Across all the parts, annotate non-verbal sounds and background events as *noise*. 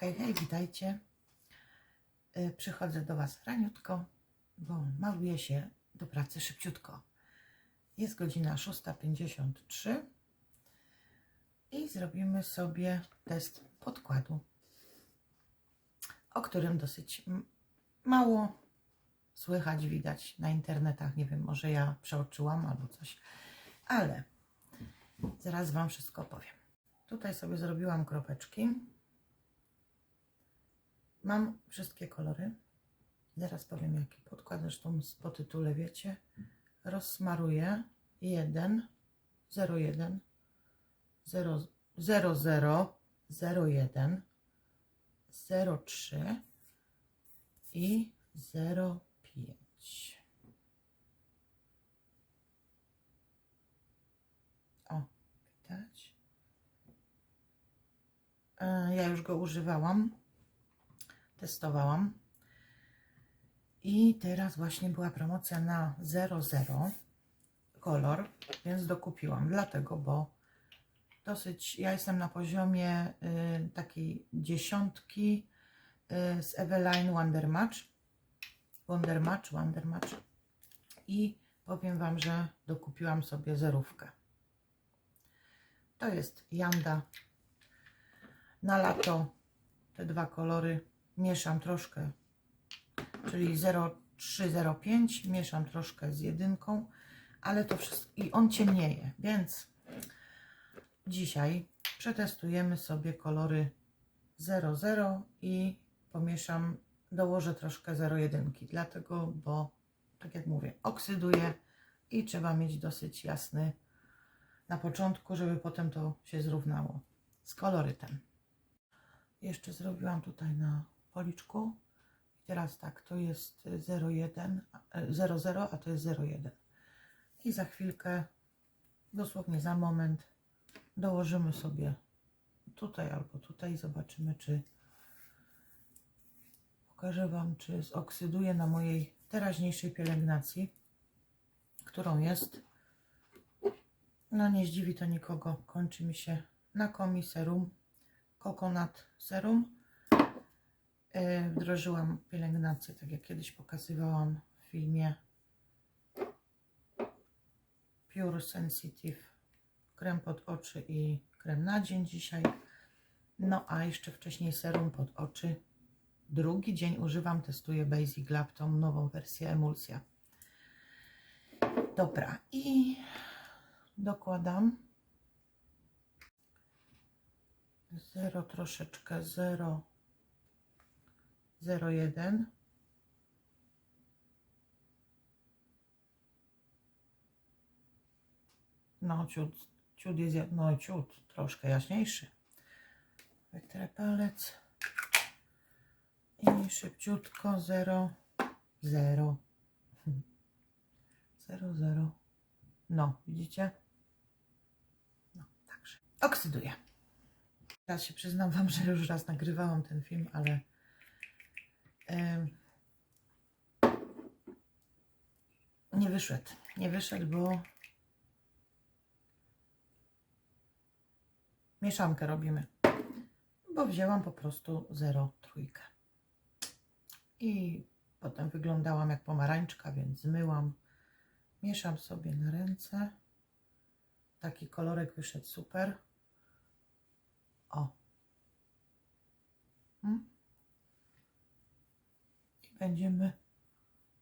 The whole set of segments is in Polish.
Hej, hej, witajcie. Y, Przychodzę do Was raniutko, bo maluję się do pracy szybciutko. Jest godzina 6.53 i zrobimy sobie test podkładu, o którym dosyć mało słychać, widać na internetach. Nie wiem, może ja przeoczyłam albo coś, ale zaraz Wam wszystko powiem. Tutaj sobie zrobiłam kropeczki. Mam wszystkie kolory. Zaraz powiem jaki podkład, zresztą po tytule wiecie. Rozsmaruję 1, 01, 0, 00, 01, 03 i 05. O, widać. E, Ja już go używałam, testowałam. I teraz właśnie była promocja na 00 kolor, więc dokupiłam. Dlatego, bo dosyć, ja jestem na poziomie y, takiej dziesiątki y, z Eveline Wonder Match. Wonder Match, Wonder Match. I powiem Wam, że dokupiłam sobie zerówkę. To jest Janda na lato te dwa kolory mieszam troszkę, czyli 0305 mieszam troszkę z jedynką, ale to wszystko i on ciemnieje, więc dzisiaj przetestujemy sobie kolory 00 i pomieszam, dołożę troszkę 01, dlatego, bo tak jak mówię, oksyduje i trzeba mieć dosyć jasny na początku, żeby potem to się zrównało z kolorytem. Jeszcze zrobiłam tutaj na policzku. I teraz tak, to jest 01, e, 00, a to jest 01. I za chwilkę, dosłownie za moment, dołożymy sobie tutaj albo tutaj. Zobaczymy, czy pokażę Wam, czy zoksyduje na mojej teraźniejszej pielęgnacji, którą jest. No nie zdziwi to nikogo. Kończy mi się na komi serum Coconut Serum. Wdrożyłam pielęgnację, tak jak kiedyś pokazywałam w filmie Pure Sensitive krem pod oczy i krem na dzień dzisiaj. No a jeszcze wcześniej serum pod oczy. Drugi dzień używam, testuję Basic Lab, tą nową wersję emulsja. Dobra, i dokładam 0 troszeczkę 0 01 no ciut, ciut jest no ciut troszkę jaśniejszy. Wytrę palec. I szybciutko 0 0 0 0 no widzicie? No także. Oksyduję. Teraz się przyznam Wam, że już raz nagrywałam ten film, ale nie wyszedł. Nie wyszedł, bo mieszankę robimy. Bo wzięłam po prostu 0 trójkę. I potem wyglądałam jak pomarańczka, więc zmyłam. Mieszam sobie na ręce. Taki kolorek wyszedł super. O. Hmm? Będziemy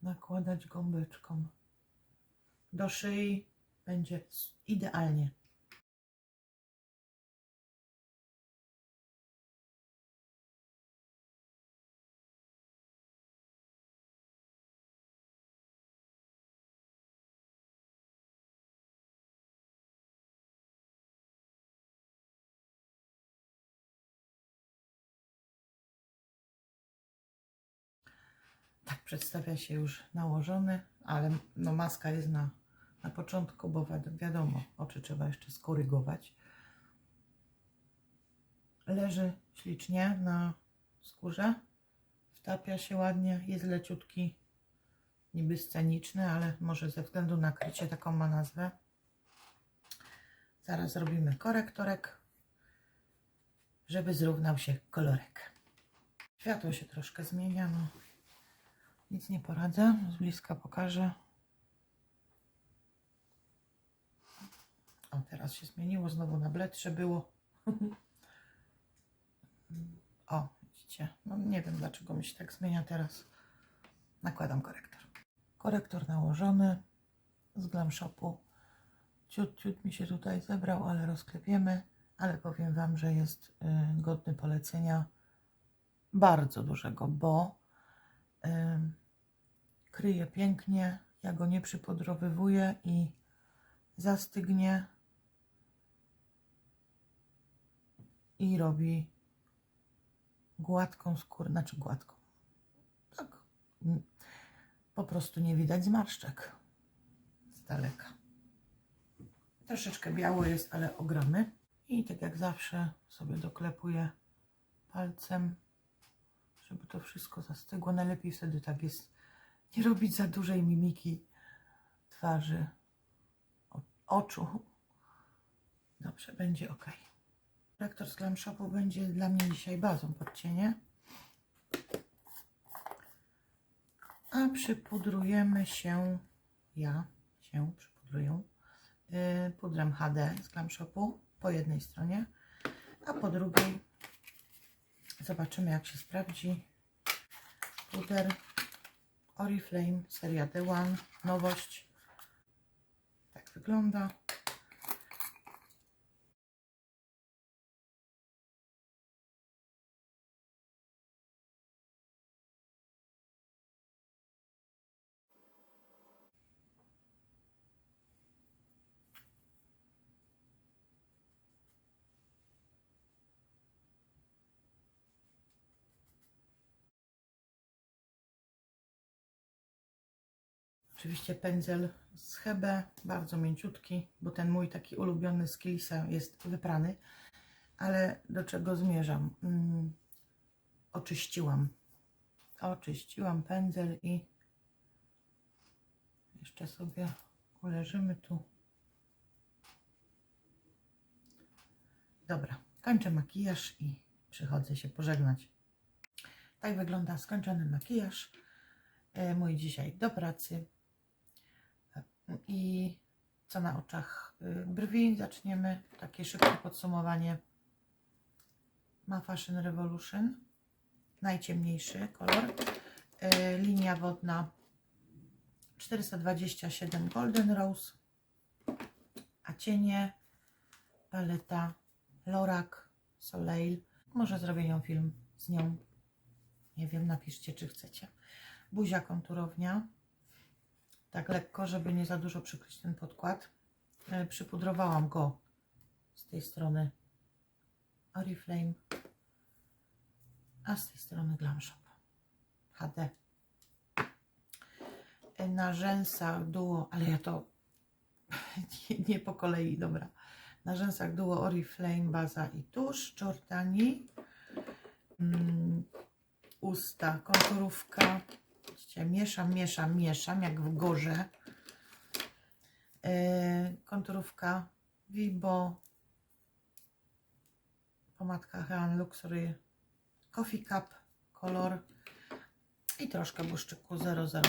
nakładać gąbeczką. Do szyi będzie idealnie. Tak przedstawia się już nałożony, ale no maska jest na, na początku, bo wiad- wiadomo, oczy trzeba jeszcze skorygować. Leży ślicznie na skórze, wtapia się ładnie, jest leciutki, niby sceniczny, ale może ze względu na krycie taką ma nazwę. Zaraz zrobimy korektorek, żeby zrównał się kolorek. Światło się troszkę zmienia, no. Nic nie poradzę. Z bliska pokażę. O, teraz się zmieniło. Znowu na bledsze było. *laughs* o, widzicie. No nie wiem, dlaczego mi się tak zmienia teraz. Nakładam korektor. Korektor nałożony z Glam Shopu. Ciut, ciut mi się tutaj zebrał, ale rozklepiemy. Ale powiem Wam, że jest y, godny polecenia bardzo dużego, bo kryje pięknie. Ja go nie przypudrowywuję i zastygnie i robi gładką skórę, znaczy gładką. Tak. Po prostu nie widać zmarszczek z daleka. Troszeczkę biało jest, ale ogromny. I tak jak zawsze sobie doklepuję palcem, żeby to wszystko zastygło. Najlepiej wtedy tak jest nie robić za dużej mimiki twarzy, oczu. Dobrze, będzie ok. Rektor z Glam Shopu będzie dla mnie dzisiaj bazą pod cienie. A przypudrujemy się, ja się przypudruję y, pudrem HD z Glam Shopu po jednej stronie, a po drugiej zobaczymy jak się sprawdzi puder Oriflame seria D1, nowość. Tak wygląda. Oczywiście pędzel z Hebe, bardzo mięciutki, bo ten mój taki ulubiony z Kilisa jest wyprany. Ale do czego zmierzam? Mm, oczyściłam. Oczyściłam pędzel i jeszcze sobie uleżymy tu. Dobra, kończę makijaż i przychodzę się pożegnać. Tak wygląda skończony makijaż. E, Mój dzisiaj do pracy. I co na oczach y, brwi zaczniemy. Takie szybkie podsumowanie. Ma Fashion Revolution. Najciemniejszy kolor. Y, Linia wodna 427 Golden Rose. A cienie paleta Lorac Soleil. Może zrobię ją film z nią. Nie wiem, napiszcie czy chcecie. Buzia konturownia tak lekko, żeby nie za dużo przykryć ten podkład. E, Przypudrowałam go z tej strony Oriflame, a z tej strony Glam Shop HD. E, Na rzęsach duo, ale ja to *laughs* nie, nie po kolei, dobra. Na rzęsach duo Oriflame, baza i tusz, Giordani. Mm, usta, konturówka, Mieszam, mieszam, mieszam, jak w gorze. Yy, konturówka Vibo, pomadka Han Luxury Coffee Cup kolor i troszkę błyszczyku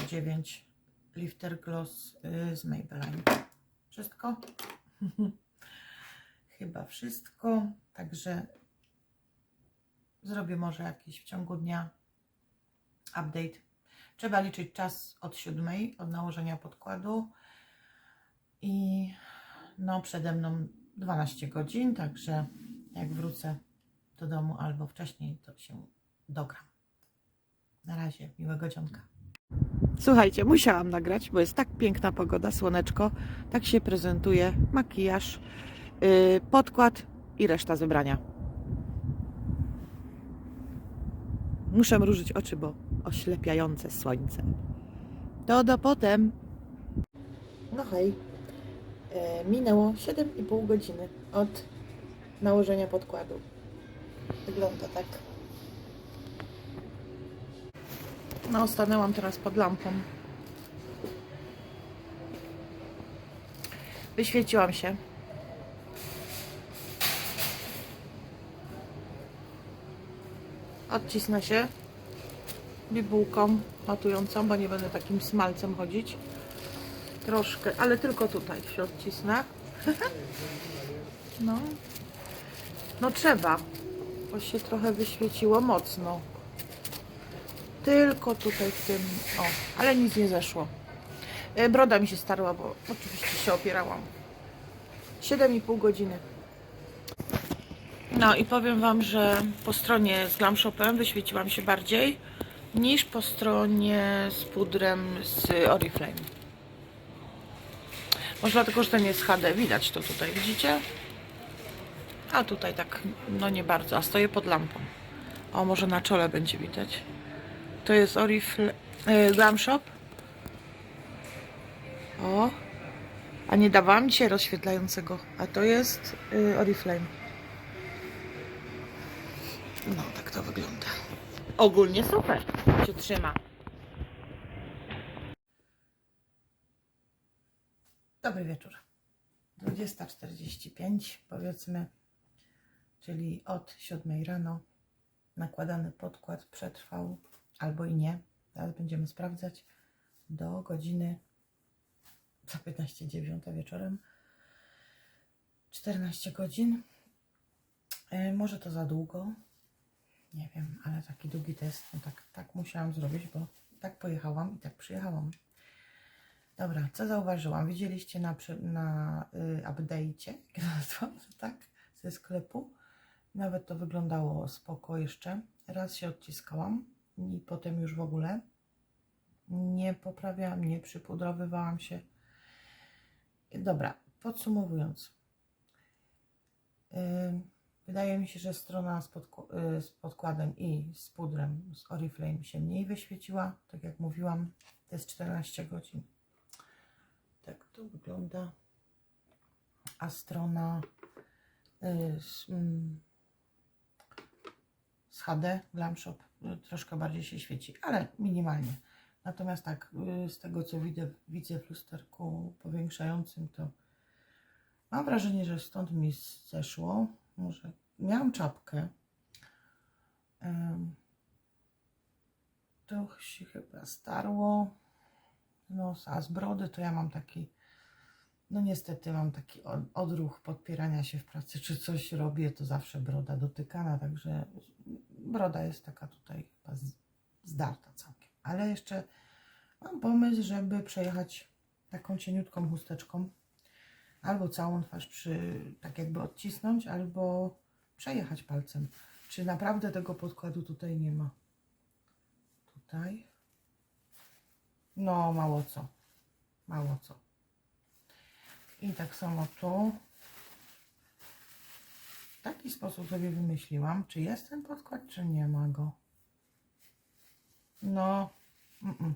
009 Lifter Gloss yy, z Maybelline. Wszystko? *laughs* Chyba wszystko. Także zrobię może jakiś w ciągu dnia update Trzeba liczyć czas od siódmej, od nałożenia podkładu. I no przede mną 12 godzin, także jak wrócę do domu albo wcześniej, to się dogram. Na razie, miłego dzionka. Słuchajcie, musiałam nagrać, bo jest tak piękna pogoda, słoneczko. Tak się prezentuje makijaż, yy, podkład i reszta zebrania. Muszę mrużyć oczy, bo oślepiające słońce. To do potem. No hej, e, minęło 7,5 godziny od nałożenia podkładu. Wygląda tak. No, stanęłam teraz pod lampą. Wyświeciłam się. Odcisnę się bibułką matującą, bo nie będę takim smalcem chodzić. Troszkę, ale tylko tutaj się odcisnę. *laughs* No. No trzeba, bo się trochę wyświeciło mocno. Tylko tutaj w tym, o, ale nic nie zeszło. E, Broda mi się starła, bo oczywiście się opierałam. 7,5 godziny. No i powiem Wam, że po stronie z Glam Shopem wyświeciłam się bardziej niż po stronie z pudrem z Oriflame. Może dlatego, że ten jest HD, widać to tutaj, widzicie? A tutaj tak, no nie bardzo, a stoję pod lampą. O, może na czole będzie widać. To jest Oriflame, e, Glam Shop. O, a nie dawałam dzisiaj rozświetlającego, a to jest y, Oriflame. No, tak to wygląda. Ogólnie super się trzyma. Dobry wieczór. 20.45 powiedzmy, czyli od 7 rano nakładany podkład przetrwał albo i nie. Teraz będziemy sprawdzać do godziny za 15.09 wieczorem. 14 godzin. E, może to za długo. Nie wiem, ale taki długi test, no tak, tak musiałam zrobić, bo tak pojechałam i tak przyjechałam. Dobra, co zauważyłam? Widzieliście na, na y, update'cie, jak tak, ze sklepu. Nawet to wyglądało spoko jeszcze. Raz się odciskałam i potem już w ogóle nie poprawiałam, nie przypudrowywałam się. Dobra, podsumowując. Wydaje mi się, że strona z, podku- y, z podkładem i z pudrem z Oriflame się mniej wyświeciła. Tak jak mówiłam, to jest 14 godzin. Tak to wygląda. A strona y, z, mm, z HD Glam Shop y, troszkę bardziej się świeci, ale minimalnie. Natomiast tak, z tego co widzę, widzę w lusterku powiększającym, to mam wrażenie, że stąd mi zeszło. Może miałam czapkę. To się chyba starło. No, a z brody to ja mam taki, no niestety mam taki od- odruch podpierania się w pracy, czy coś robię, to zawsze broda dotykana, także broda jest taka tutaj chyba zdarta całkiem. Ale jeszcze mam pomysł, żeby przejechać taką cieniutką chusteczką albo całą twarz przy, tak jakby odcisnąć, albo przejechać palcem. Czy naprawdę tego podkładu tutaj nie ma? Tutaj. No, mało co. Mało co. I tak samo tu. W taki sposób sobie wymyśliłam, czy jest ten podkład, czy nie ma go. No, mm -mm.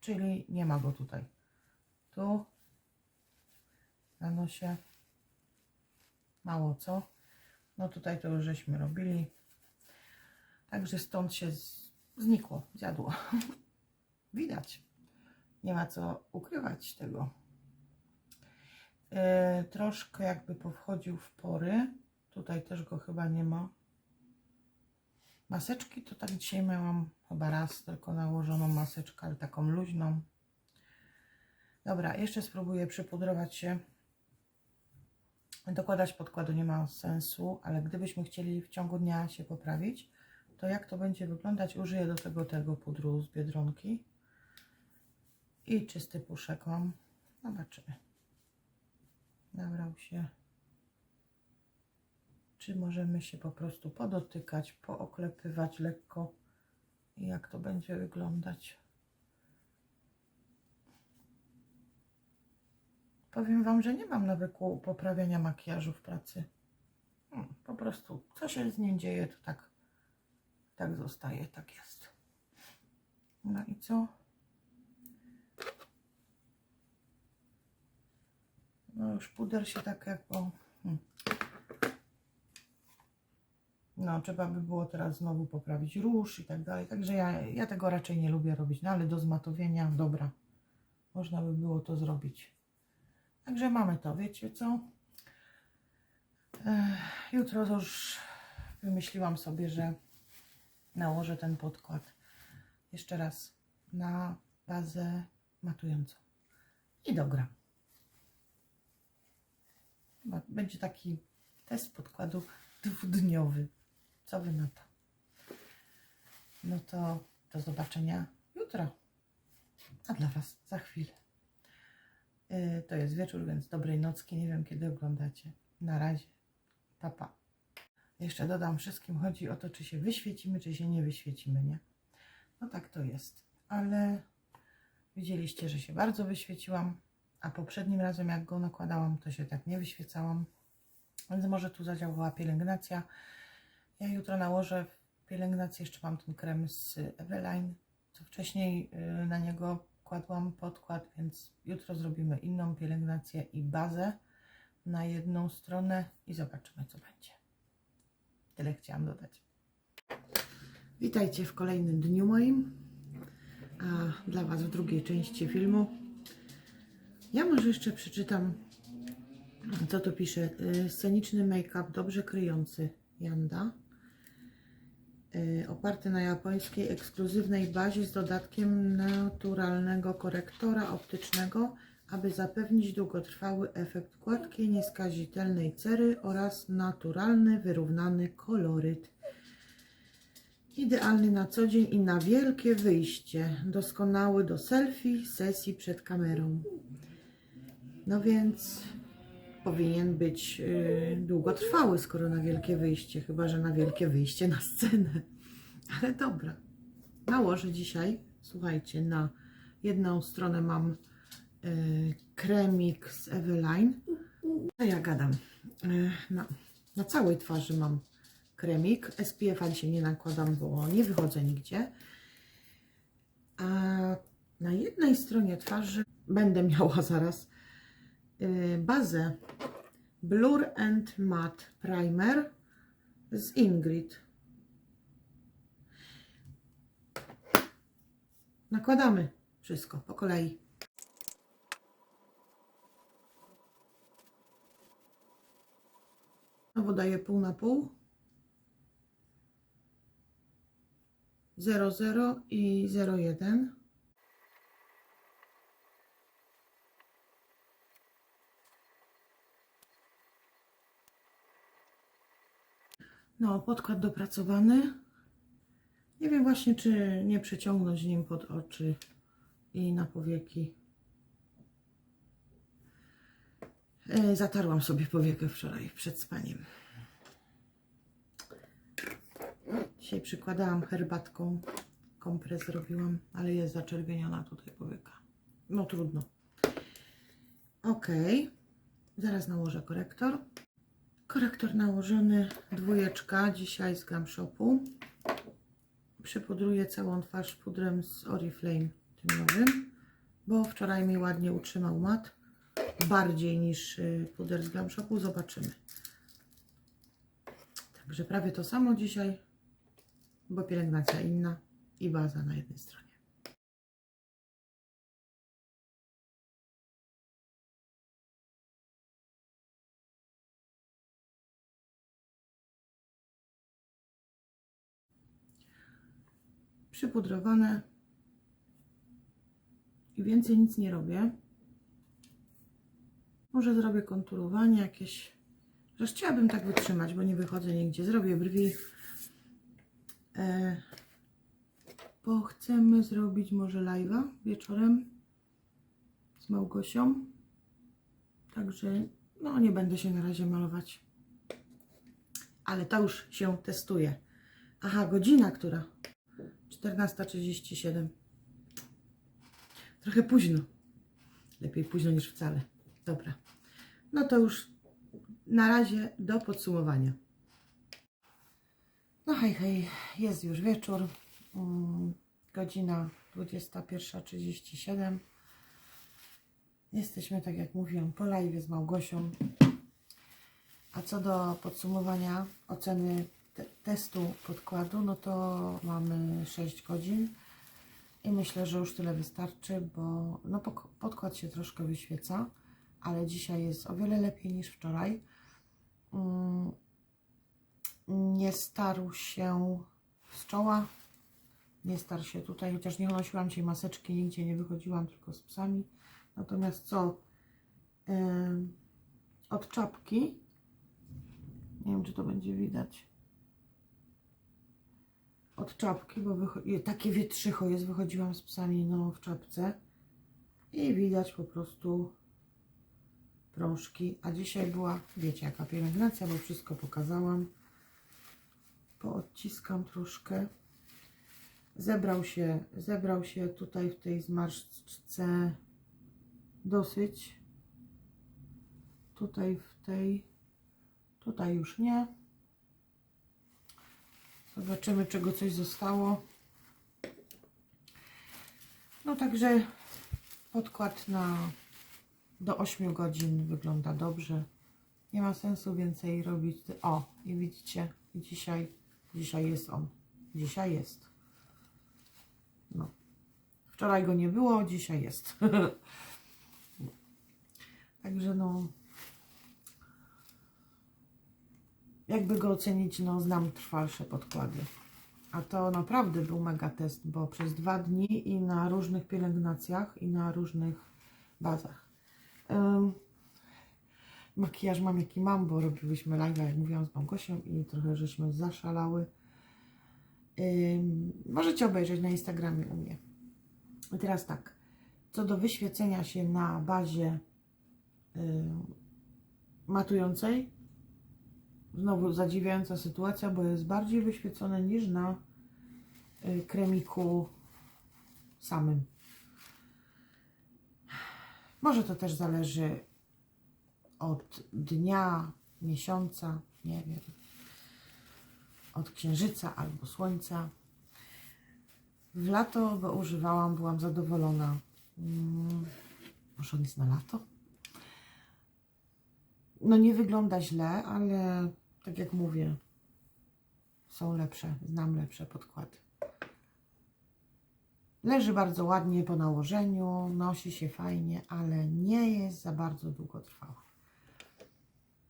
czyli nie ma go tutaj. Tu na nosie. Mało co. No tutaj to już żeśmy robili. Także stąd się znikło, zjadło. *laughs* Widać. Nie ma co ukrywać tego. E, troszkę jakby powchodził w pory. Tutaj też go chyba nie ma. Maseczki to tak dzisiaj miałam chyba raz tylko nałożoną maseczkę, ale taką luźną. Dobra, jeszcze spróbuję przypudrować się. Dokładać podkładu nie ma sensu, ale gdybyśmy chcieli w ciągu dnia się poprawić, to jak to będzie wyglądać? Użyję do tego tego pudru z Biedronki. I czysty puszek mam. Zobaczymy. Nabrał się. Czy możemy się po prostu podotykać, pooklepywać lekko jak to będzie wyglądać? Powiem Wam, że nie mam nawyku poprawiania makijażu w pracy. Hmm, po prostu, co się z nim dzieje, to tak, tak zostaje, tak jest. No i co? No już puder się tak jak. Hmm. No, trzeba by było teraz znowu poprawić róż i tak dalej. Także ja, ja tego raczej nie lubię robić. No ale do zmatowienia, dobra. Można by było to zrobić. Także mamy to, wiecie co? Jutro już wymyśliłam sobie, że nałożę ten podkład jeszcze raz na bazę matującą i dogram. Będzie taki test podkładu dwudniowy. Co wy na to? No to do zobaczenia jutro. A dla Was za chwilę. Yy, to jest wieczór, więc dobrej nocki. Nie wiem kiedy oglądacie. Na razie. Papa. Pa. Jeszcze dodam, wszystkim chodzi o to, czy się wyświecimy, czy się nie wyświecimy, nie? No tak to jest. Ale widzieliście, że się bardzo wyświeciłam, a poprzednim razem jak go nakładałam, to się tak nie wyświecałam. Więc może tu zadziałała pielęgnacja. Ja jutro nałożę pielęgnację, jeszcze mam ten krem z Eveline, co wcześniej y, na niego kładłam podkład, więc jutro zrobimy inną pielęgnację i bazę na jedną stronę i zobaczymy co będzie. Tyle chciałam dodać. Witajcie w kolejnym dniu moim, a dla Was w drugiej części filmu. Ja może jeszcze przeczytam, co tu pisze. Y, Sceniczny make-up, dobrze kryjący Janda. Y, Oparty na japońskiej ekskluzywnej bazie z dodatkiem naturalnego korektora optycznego, aby zapewnić długotrwały efekt gładkiej, nieskazitelnej cery oraz naturalny, wyrównany koloryt. Idealny na co dzień i na wielkie wyjście. Doskonały do selfie, sesji przed kamerą. No więc powinien być yy, długotrwały, skoro na wielkie wyjście. Chyba, że na wielkie wyjście na scenę. *laughs* Ale dobra. Nałożę dzisiaj, słuchajcie, na jedną stronę mam yy, kremik z Eveline. A ja gadam. Yy, na, na całej twarzy mam kremik. SPF-a nie nakładam, bo nie wychodzę nigdzie. A na jednej stronie twarzy będę miała zaraz bazę Blur and Matte Primer z Ingrid. Nakładamy wszystko po kolei. Znowu daję pół na pół. 0,0 i 0,1. No, podkład dopracowany. Nie wiem właśnie, czy nie przeciągnąć nim pod oczy i na powieki. E, Zatarłam sobie powiekę wczoraj przed spaniem. Dzisiaj przykładałam herbatką. Kompres zrobiłam, ale jest zaczerwieniona tutaj powieka. No trudno. Ok. Zaraz nałożę korektor. Korektor nałożony, dwójeczka, dzisiaj z Glam Shopu. Przypudruję całą twarz pudrem z Oriflame, tym nowym, bo wczoraj mi ładnie utrzymał mat. Bardziej niż y, puder z Glam Shopu. Zobaczymy. Także prawie to samo dzisiaj, bo pielęgnacja inna i baza na jednej stronie. Przypudrowane i więcej nic nie robię. Może zrobię konturowanie jakieś. Zresztą chciałabym tak wytrzymać, bo nie wychodzę nigdzie. Zrobię brwi. E, bo chcemy zrobić może live'a wieczorem z Małgosią. Także no nie będę się na razie malować. Ale to już się testuje. Aha, godzina która? 14.37. Trochę późno. Lepiej późno niż wcale. Dobra. No to już na razie do podsumowania. No hej, hej, jest już wieczór. Mm, godzina 21.37. Jesteśmy, tak jak mówiłam, po live z Małgosią. A co do podsumowania oceny te testu podkładu, no to mamy 6 godzin. I myślę, że już tyle wystarczy, bo no, podkład się troszkę wyświeca, ale dzisiaj jest o wiele lepiej niż wczoraj. Mm, nie starł się z czoła. Nie star się tutaj, chociaż nie nosiłam dzisiaj maseczki, nigdzie nie wychodziłam, tylko z psami. Natomiast co? Od czapki. Nie wiem, czy to będzie widać. Od czapki, bo takie wietrzycho jest, wychodziłam z psami no, w czapce. I widać po prostu prążki. A dzisiaj była, wiecie, jaka pielęgnacja, bo wszystko pokazałam. Poodciskam troszkę. Zebrał się, zebrał się tutaj w tej zmarszczce dosyć. Tutaj w tej, tutaj już nie. Zobaczymy, czego coś zostało. No także podkład na do 8 godzin wygląda dobrze. Nie ma sensu więcej robić. O, i widzicie, dzisiaj, dzisiaj jest on. Dzisiaj jest. No. Wczoraj go nie było, dzisiaj jest. *laughs* Także no. Jakby go ocenić, no znam trwalsze podkłady. A to naprawdę był mega test, bo przez dwa dni i na różnych pielęgnacjach i na różnych bazach. Ym, makijaż mam jaki mam, bo robiłyśmy live, jak mówiłam z Małgosią i trochę żeśmy zaszalały. Ym, możecie obejrzeć na Instagramie u mnie. I teraz tak, co do wyświecenia się na bazie ym, matującej, znowu zadziwiająca sytuacja, bo jest bardziej wyświecone niż na y, kremiku samym. Może to też zależy od dnia, miesiąca, nie wiem, od księżyca albo słońca. W lato go używałam, byłam zadowolona. Mm, Może on jest na lato? No nie wygląda źle, ale tak jak mówię, są lepsze, znam lepsze podkłady. Leży bardzo ładnie po nałożeniu, nosi się fajnie, ale nie jest za bardzo długotrwały.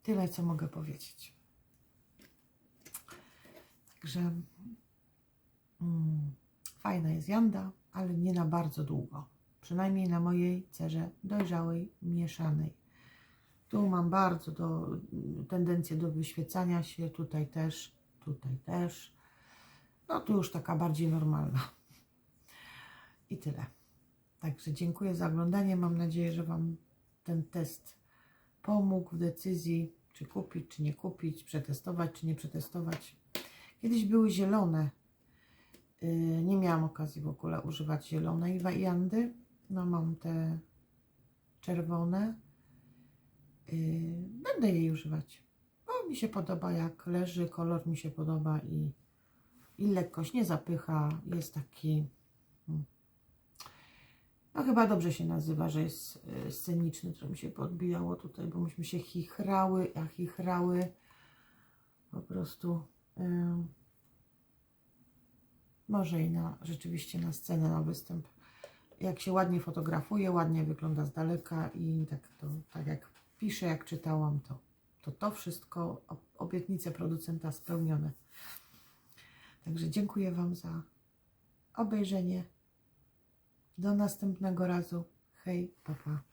Tyle, co mogę powiedzieć. Także mm, fajna jest janda, ale nie na bardzo długo. Przynajmniej na mojej cerze dojrzałej, mieszanej. Tu mam bardzo do, tendencję do wyświecania się, tutaj też, tutaj też. No tu już taka bardziej normalna. I tyle. Także dziękuję za oglądanie. Mam nadzieję, że Wam ten test pomógł w decyzji, czy kupić, czy nie kupić, przetestować, czy nie przetestować. Kiedyś były zielone. Yy, nie miałam okazji w ogóle używać zielonej wajandy. No mam te czerwone. Yy, będę jej używać, bo mi się podoba jak leży, kolor mi się podoba i, i lekkość nie zapycha, jest taki mm, no chyba dobrze się nazywa, że jest y, sceniczny, to mi się podbijało tutaj, bo myśmy się chichrały, a chichrały po prostu y, może i na, rzeczywiście na scenę, na występ. Jak się ładnie fotografuje, ładnie wygląda z daleka i tak, to, tak jak piszę, jak czytałam, to to, to wszystko ob- obietnice producenta spełnione. Także dziękuję Wam za obejrzenie. Do następnego razu. Hej, papa.